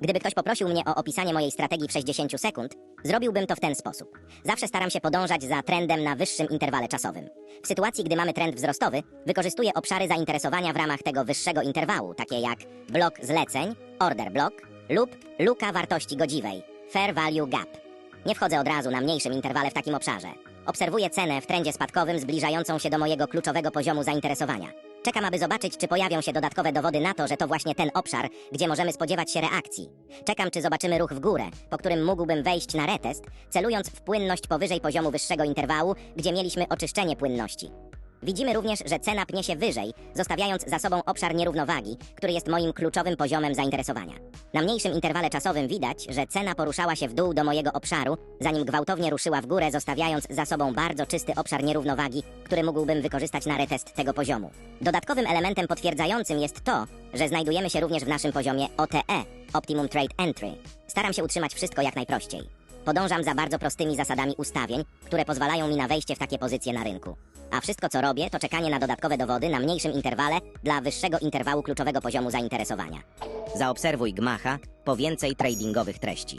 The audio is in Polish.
Gdyby ktoś poprosił mnie o opisanie mojej strategii w 60 sekund, zrobiłbym to w ten sposób. Zawsze staram się podążać za trendem na wyższym interwale czasowym. W sytuacji, gdy mamy trend wzrostowy, wykorzystuję obszary zainteresowania w ramach tego wyższego interwału, takie jak blok zleceń, order block lub luka wartości godziwej, fair value gap. Nie wchodzę od razu na mniejszym interwale w takim obszarze. Obserwuję cenę w trendzie spadkowym zbliżającą się do mojego kluczowego poziomu zainteresowania. Czekam, aby zobaczyć, czy pojawią się dodatkowe dowody na to, że to właśnie ten obszar, gdzie możemy spodziewać się reakcji. Czekam, czy zobaczymy ruch w górę, po którym mógłbym wejść na retest, celując w płynność powyżej poziomu wyższego interwału, gdzie mieliśmy oczyszczenie płynności. Widzimy również, że cena pnie się wyżej, zostawiając za sobą obszar nierównowagi, który jest moim kluczowym poziomem zainteresowania. Na mniejszym interwale czasowym widać, że cena poruszała się w dół do mojego obszaru, zanim gwałtownie ruszyła w górę, zostawiając za sobą bardzo czysty obszar nierównowagi, który mógłbym wykorzystać na retest tego poziomu. Dodatkowym elementem potwierdzającym jest to, że znajdujemy się również w naszym poziomie OTE, Optimum Trade Entry. Staram się utrzymać wszystko jak najprościej. Podążam za bardzo prostymi zasadami ustawień, które pozwalają mi na wejście w takie pozycje na rynku. A wszystko co robię, to czekanie na dodatkowe dowody na mniejszym interwale dla wyższego interwału kluczowego poziomu zainteresowania. Zaobserwuj Gmacha po więcej tradingowych treści.